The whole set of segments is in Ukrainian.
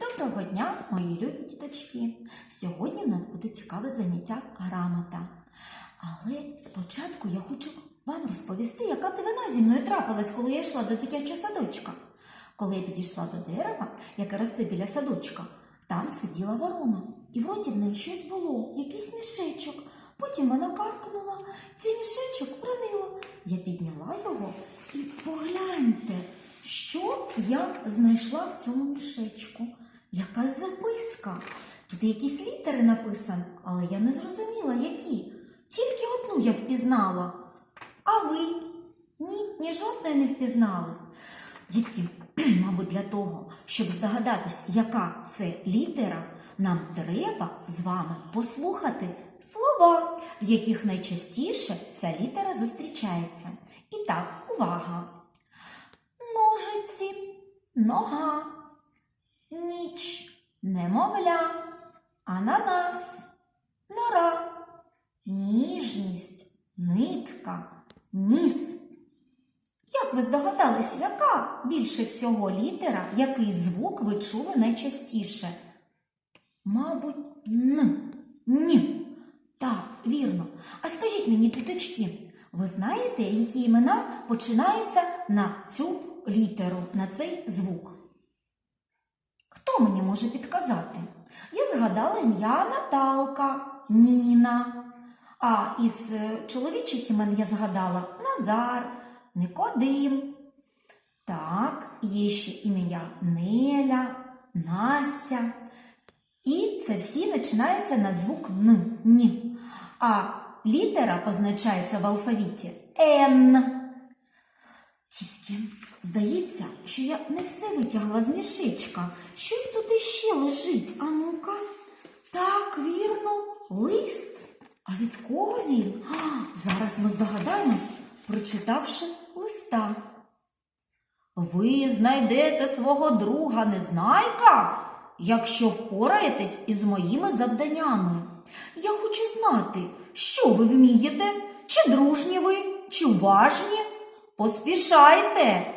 Доброго дня, мої любі діточки! Сьогодні в нас буде цікаве заняття грамота. Але спочатку я хочу вам розповісти, яка дивина зі мною трапилась, коли я йшла до дитячого садочка. Коли я підійшла до дерева, яке росте біля садочка, там сиділа ворона, і вроді в неї щось було, якийсь мішечок. Потім вона каркнула, цей мішечок уронила. Я підняла його і погляньте, що я знайшла в цьому мішечку. Якась записка. Тут якісь літери написані, але я не зрозуміла, які. Тільки одну я впізнала. А ви? Ні, ні жодної не впізнали. Дітки, мабуть, для того, щоб здогадатись, яка це літера, нам треба з вами послухати слова, в яких найчастіше ця літера зустрічається. І так, увага! Ножиці, нога, ніч, немовля, ананас, нора, ніжність, нитка, ніс. Як ви здогадались, яка більше всього літера, який звук ви чули найчастіше? Мабуть, Н. Ні. Так, вірно. А скажіть мені, діточки, ви знаєте, які імена починаються на цю літеру, на цей звук? Мені може підказати? Я згадала ім'я Наталка, Ніна. А із е, чоловічих імен я згадала Назар, Никодим. Так, є ще ім'я Неля, Настя. І це всі починаються на звук Н. Ні. А літера позначається в алфавіті Н. Тітки, здається, що я не все витягла з мішечка. Щось тут іще лежить. А ну-ка. Так, вірно, лист. А від кого він? А, зараз ми здогадаємось, прочитавши листа. Ви знайдете свого друга Незнайка, якщо впораєтесь із моїми завданнями. Я хочу знати, що ви вмієте, чи дружні ви, чи уважні. Поспішайте.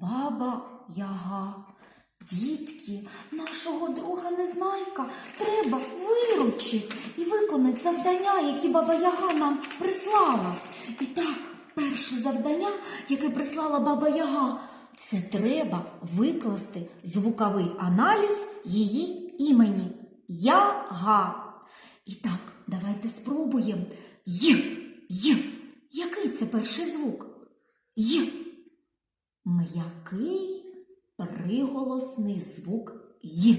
Баба Яга. Дітки, нашого друга Незнайка треба виручити і виконати завдання, які баба Яга нам прислала. І так, перше завдання, яке прислала баба Яга, це треба викласти звуковий аналіз її імені Яга. І так, давайте спробуємо. Й, Й. Який це перший звук? Й. М'який приголосний звук Й.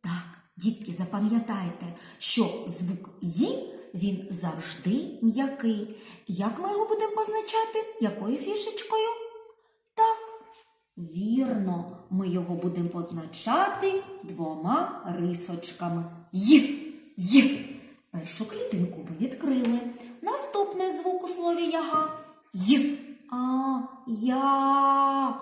Так, дітки, запам'ятайте, що звук Й він завжди м'який. Як ми його будемо позначати? Якою фішечкою? Так, вірно, ми його будемо позначати двома рисочками. Й. Й. Першу клітинку ми відкрили. Наступний звук у слові яга. Й. А, я.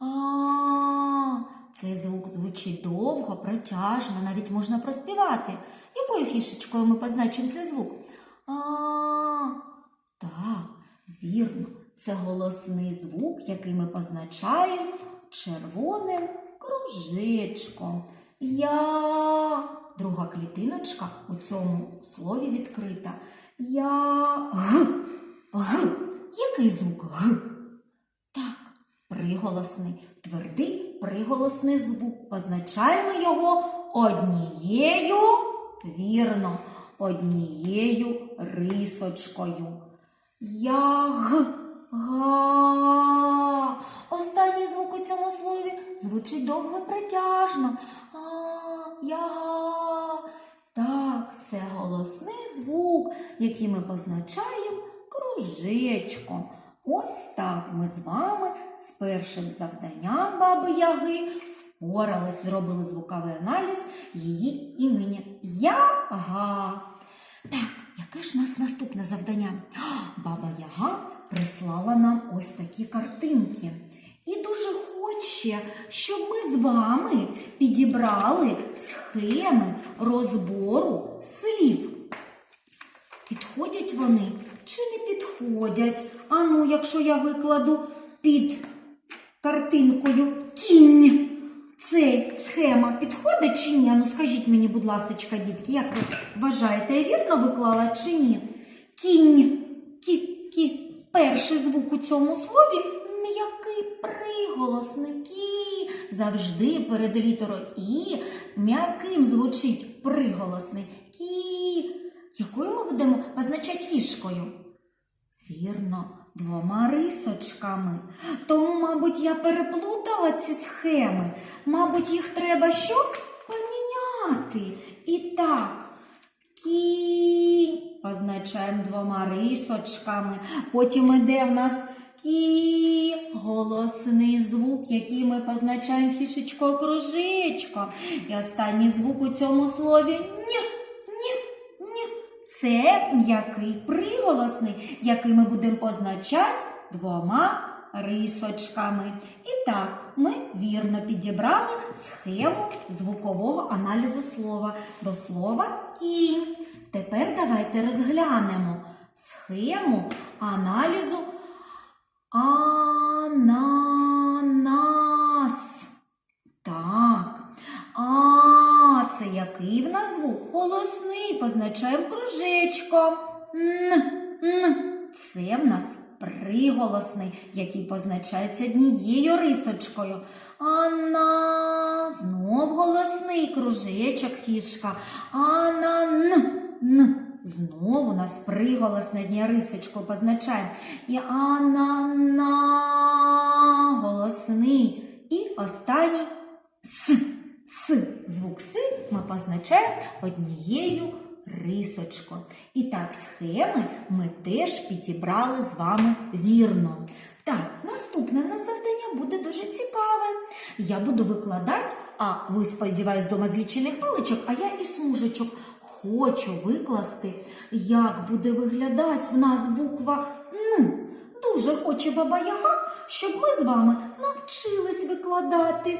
А. Цей звук звучить довго, протяжно, навіть можна проспівати. Якою фішечкою ми позначимо цей звук? А. Так, вірно. Це голосний звук, який ми позначаємо червоним кружечком. Я. Друга клітиночка у цьому слові відкрита. Я. Г. Г. Який звук Г? Так, приголосний, твердий приголосний звук. Позначаємо його однією, вірно, однією рисочкою. Яг. Га. Останній звук у цьому слові звучить довго і протяжно. А, я. Так, це голосний звук, який ми позначаємо кружечком. Ось так ми з вами з першим завданням баби Яги впорались, зробили звуковий аналіз її імені Яга. Так, яке ж у нас наступне завдання? Баба Яга прислала нам ось такі картинки. І дуже хоче, щоб ми з вами підібрали схеми розбору слів. Підходять вони чи не підходять? А ну, якщо я викладу під картинкою кінь, Це схема підходить чи ні? Ну скажіть мені, будь ласка, дітки, як ви вважаєте, я вірно виклала чи ні? Кінь, кі, кі. Перший звук у цьому слові м'який приголосний кі. Завжди перед літерою І м'яким звучить приголосний кі. Якою ми будемо позначати фішкою? Вірно, двома рисочками. Тому, мабуть, я переплутала ці схеми. Мабуть, їх треба що? Поміняти. І так, кінь позначаємо двома рисочками. Потім іде в нас кі, голосний звук, який ми позначаємо фішечкою кружечком. І останній звук у цьому слові ні. Це м'який приголосний, який ми будемо позначати двома рисочками. І так, ми вірно підібрали схему звукового аналізу слова до слова кінь. Тепер давайте розглянемо схему аналізу ананас. Так. А, це який в нас звук? Голосний, позначаємо кружечком. Н, н. Це в нас приголосний, який позначається однією рисочкою. Ана, знов голосний кружечок, фішка. Ана, н, н. Знов у нас приголосне однією рисочкою позначаємо. І ана, на, голосний. І останній с. С. Звук С ми позначаємо однією рисочкою. І так, схеми ми теж підібрали з вами вірно. Так, наступне в нас завдання буде дуже цікаве. Я буду викладати, а ви, сподіваюсь, дома з лічильних паличок, а я і смужечок. Хочу викласти, як буде виглядати в нас буква Н. Дуже хоче баба Яга, щоб ми з вами навчились викладати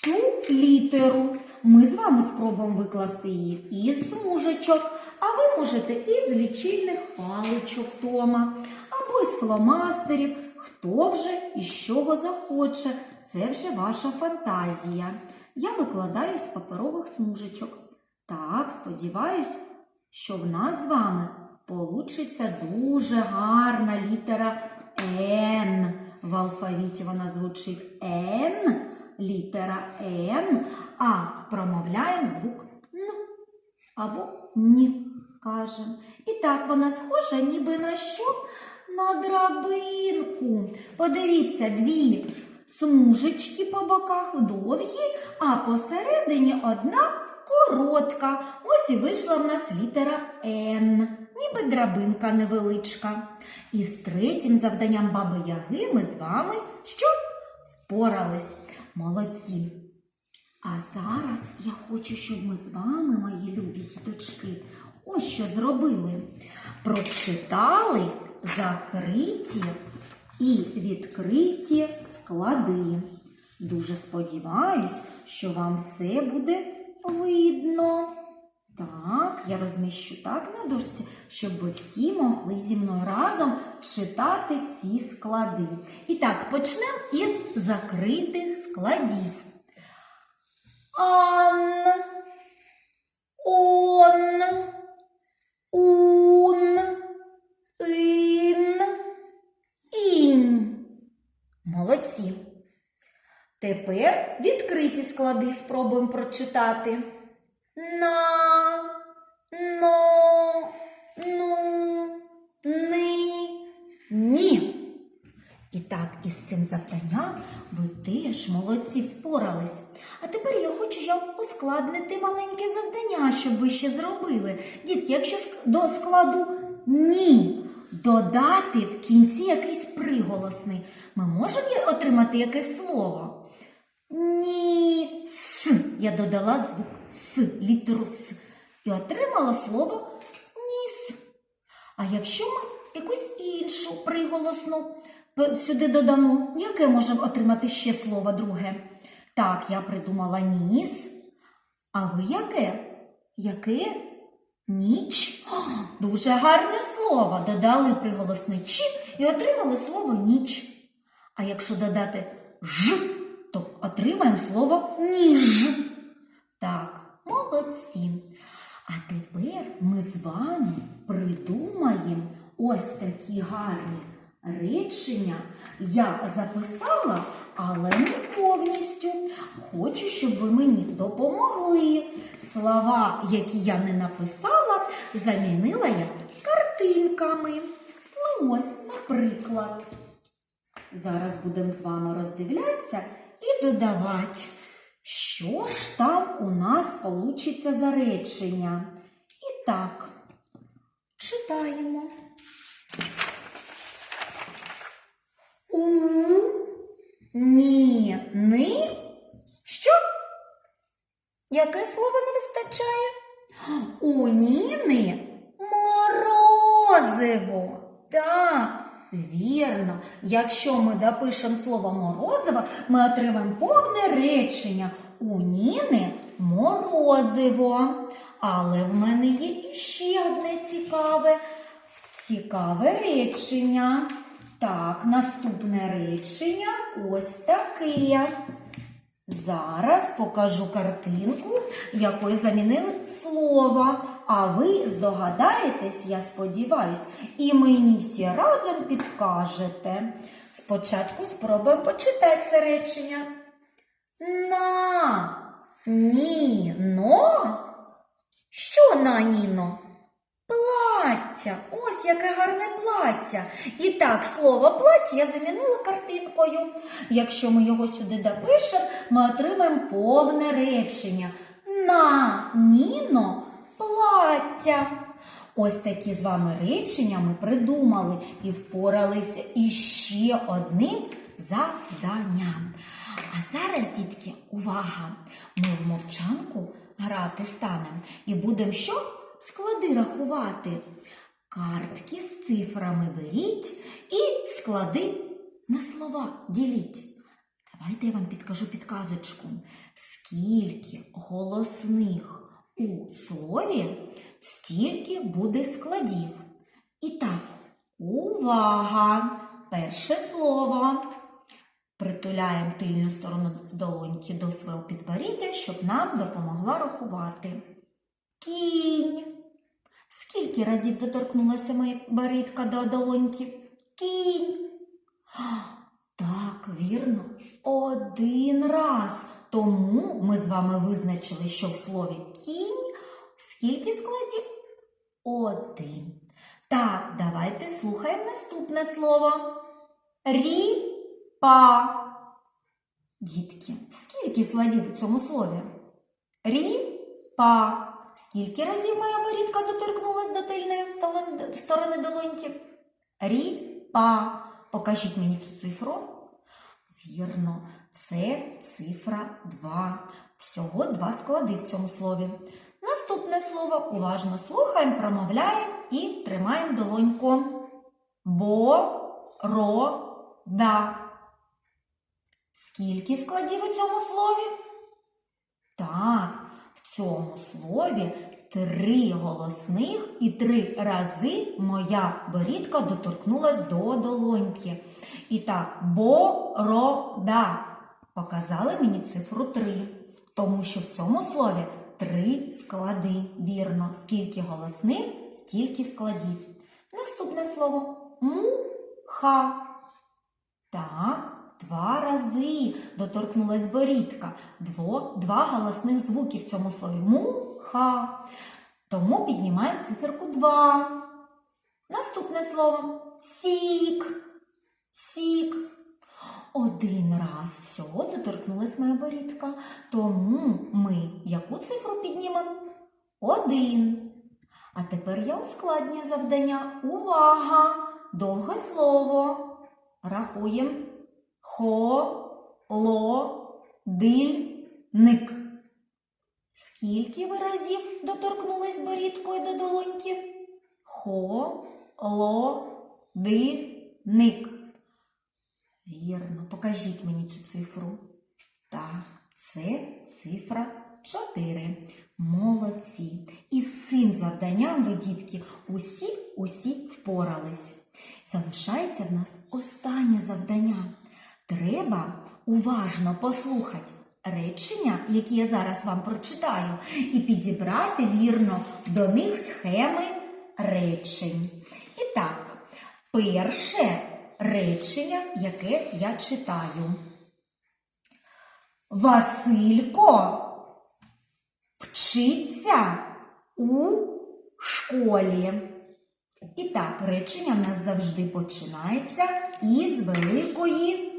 цю літеру. Ми з вами спробуємо викласти її із смужечок, а ви можете із лічильних паличок вдома, або із фломастерів, хто вже і чого захоче. Це вже ваша фантазія. Я викладаю з паперових смужечок. Так, сподіваюсь, що в нас з вами получиться дуже гарна літера Н. В алфавіті вона звучить Н, літера Н, а промовляємо звук Н або Ні, кажемо. І так вона схожа ніби на що? На драбинку. Подивіться, дві смужечки по боках довгі, а посередині одна коротка. Ось і вийшла в нас літера Н, ніби драбинка невеличка. І з третім завданням баби Яги ми з вами що? Впорались. Молодці. А зараз я хочу, щоб ми з вами, мої любі діточки, ось що зробили. Прочитали закриті і відкриті склади. Дуже сподіваюсь, що вам все буде видно. Так, я розміщу так на дошці, щоб ви всі могли зі мною разом читати ці склади. І так, почнемо із закритих складів. Ан, он, ун, ин, інь. Молодці. Тепер відкриті склади спробуємо прочитати. На, но, ну, із цим завданням ви теж молодці впорались. А тепер я хочу вам ускладнити маленьке завдання, щоб ви ще зробили. Дітки, якщо до складу ні додати в кінці якийсь приголосний, ми можемо отримати якесь слово? Ні. С. Я додала звук С, літеру С. І отримала слово ніс. А якщо ми якусь іншу приголосну сюди додамо, яке можемо отримати ще слово друге? Так, я придумала ніс. А ви яке? Яке? Ніч. О, дуже гарне слово. Додали приголосний ч і отримали слово ніч. А якщо додати ж, то отримаємо слово ніж. Так, молодці. А тепер ми з вами придумаємо ось такі гарні речення. Я записала, але не повністю. Хочу, щоб ви мені допомогли. Слова, які я не написала, замінила я картинками. Ну ось, наприклад. Зараз будемо з вами роздивлятися і додавати, що ж там у нас получиться за речення. І так, читаємо. У, ні, ни. Що? Яке слово не вистачає? У Ніни морозиво. Так, вірно. Якщо ми допишемо слово морозиво, ми отримаємо повне речення. У Ніни морозиво. Але в мене є іще одне цікаве, цікаве речення. Так, наступне речення ось таке. Зараз покажу картинку, якою замінили слово. А ви здогадаєтесь, я сподіваюсь, і мені всі разом підкажете. Спочатку спробуємо почитати це речення. На ніно. Що на ніно? Плаття. Ось яке гарне плаття. І так, слово плаття я замінила картинкою. Якщо ми його сюди допишемо, ми отримаємо повне речення. На ніно плаття. Ось такі з вами речення ми придумали і впоралися іще одним завданням. А зараз, дітки, увага! Ми в мовчанку грати станемо і будемо що? Склади рахувати. Картки з цифрами беріть і склади на слова діліть. Давайте я вам підкажу підказочку. Скільки голосних у слові, стільки буде складів. І так, увага! Перше слово. Притуляємо тильну сторону долоньки до свого підборіддя, щоб нам допомогла рахувати. Кінь. Скільки разів доторкнулася моя борідка до долоньки? Кінь. Так, вірно, один раз. Тому ми з вами визначили, що в слові кінь скільки складів? Один. Так, давайте слухаємо наступне слово. Ріпа. Дітки, скільки складів у цьому слові? Ріпа. Скільки разів моя борідка доторкнулась до тильної сторони долоньки? Ріпа. Покажіть мені цю цифру. Вірно, це цифра 2. Всього два склади в цьому слові. Наступне слово уважно слухаємо, промовляємо і тримаємо долоньку. Борода. Скільки складів у цьому слові? Так, в цьому слові три голосних і три рази моя борідка доторкнулась до долоньки. І так, борода. Показали мені цифру 3, тому що в цьому слові три склади. Вірно, скільки голосних, стільки складів. Наступне слово муха. Так, два рази доторкнулась борідка. Дво, два голосних звуки в цьому слові. Муха. Тому піднімаємо циферку 2. Наступне слово сік. Сік. Один раз всього доторкнулась моя борідка. Тому ми яку цифру піднімемо? Один. А тепер я ускладнюю завдання. Увага! Довге слово. Рахуємо. Холодильник. Скільки ви разів доторкнулись борідкою до долоньки? Холодильник. Вірно, покажіть мені цю цифру. Так, це цифра 4. Молодці. І з цим завданням ви, дітки, усі усі впорались. Залишається в нас останнє завдання. Треба уважно послухати речення, які я зараз вам прочитаю, і підібрати вірно до них схеми речень. І так, перше речення, яке я читаю. Василько вчиться у школі. І так, речення в нас завжди починається із великої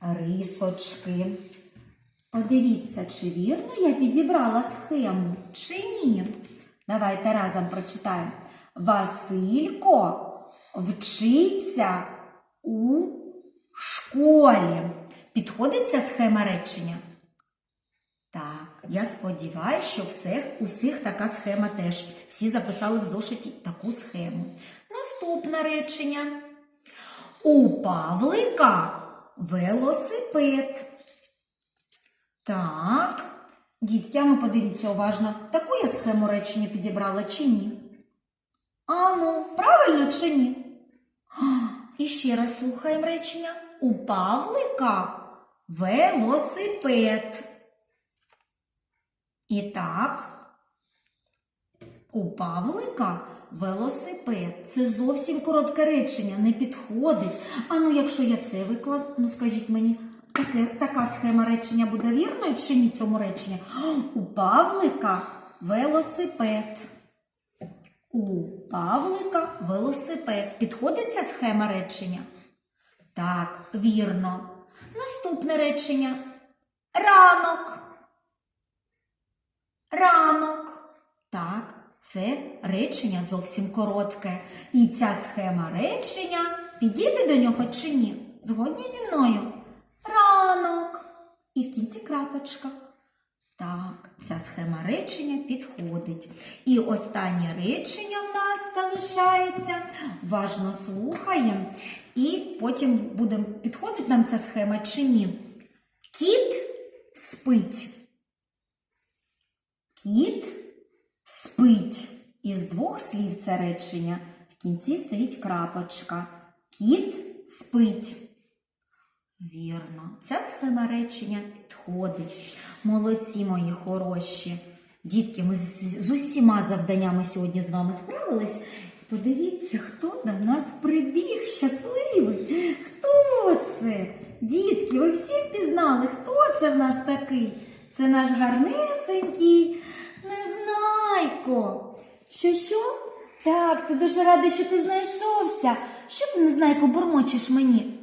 рисочки. Подивіться, чи вірно я підібрала схему, чи ні. Давайте разом прочитаємо. Василько вчиться у школі. Підходить ця схема речення? Так, я сподіваюся, що всіх, у всіх така схема теж. Всі записали в зошиті таку схему. Наступне речення. У Павлика велосипед. Так, дітки, ну подивіться уважно, таку я схему речення підібрала чи ні? А ну, правильно чи ні? А, І ще раз слухаємо речення. У Павлика велосипед. І так, у Павлика велосипед. Це зовсім коротке речення, не підходить. А ну, якщо я це викладу, ну скажіть мені, таке, така схема речення буде вірною чи ні цьому реченню? У Павлика велосипед. У Павлика велосипед. Підходить ця схема речення? Так, вірно. Наступне речення. Ранок. Ранок. Так, це речення зовсім коротке. І ця схема речення підійде до нього чи ні? Згодні зі мною? Ранок. І в кінці крапочка. Так, ця схема речення підходить. І останнє речення в нас залишається. Важно слухаємо. І потім буде підходить нам ця схема чи ні. Кіт спить. Кіт спить. Із двох слів це речення. В кінці стоїть крапочка. Кіт спить. Вірно, ця схема речення підходить. Молодці мої хороші. Дітки, ми з усіма завданнями сьогодні з вами справились. Подивіться, хто до нас прибіг щасливий. Хто це? Дітки, ви всі впізнали, хто це в нас такий? Це наш гарнесенький Незнайко. Що що? Так, ти дуже радий, що ти знайшовся. Що ти, Незнайко, бурмочеш мені?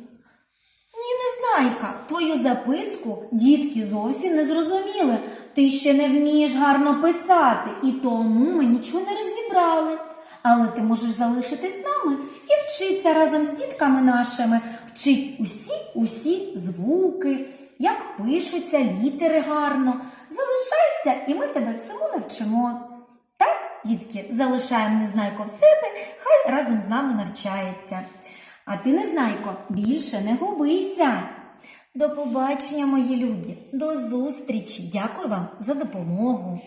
Ні, Незнайка, твою записку дітки зовсім не зрозуміли. Ти ще не вмієш гарно писати, і тому ми нічого не розібрали. Але ти можеш залишитись з нами і вчитися разом з дітками нашими, вчить усі усі звуки, як пишуться літери гарно. Залишайся, і ми тебе всьому навчимо. Так, дітки, залишаємо Незнайко в себе, хай разом з нами навчається. А ти, Незнайко, більше не губися. До побачення, мої любі, до зустрічі. Дякую вам за допомогу.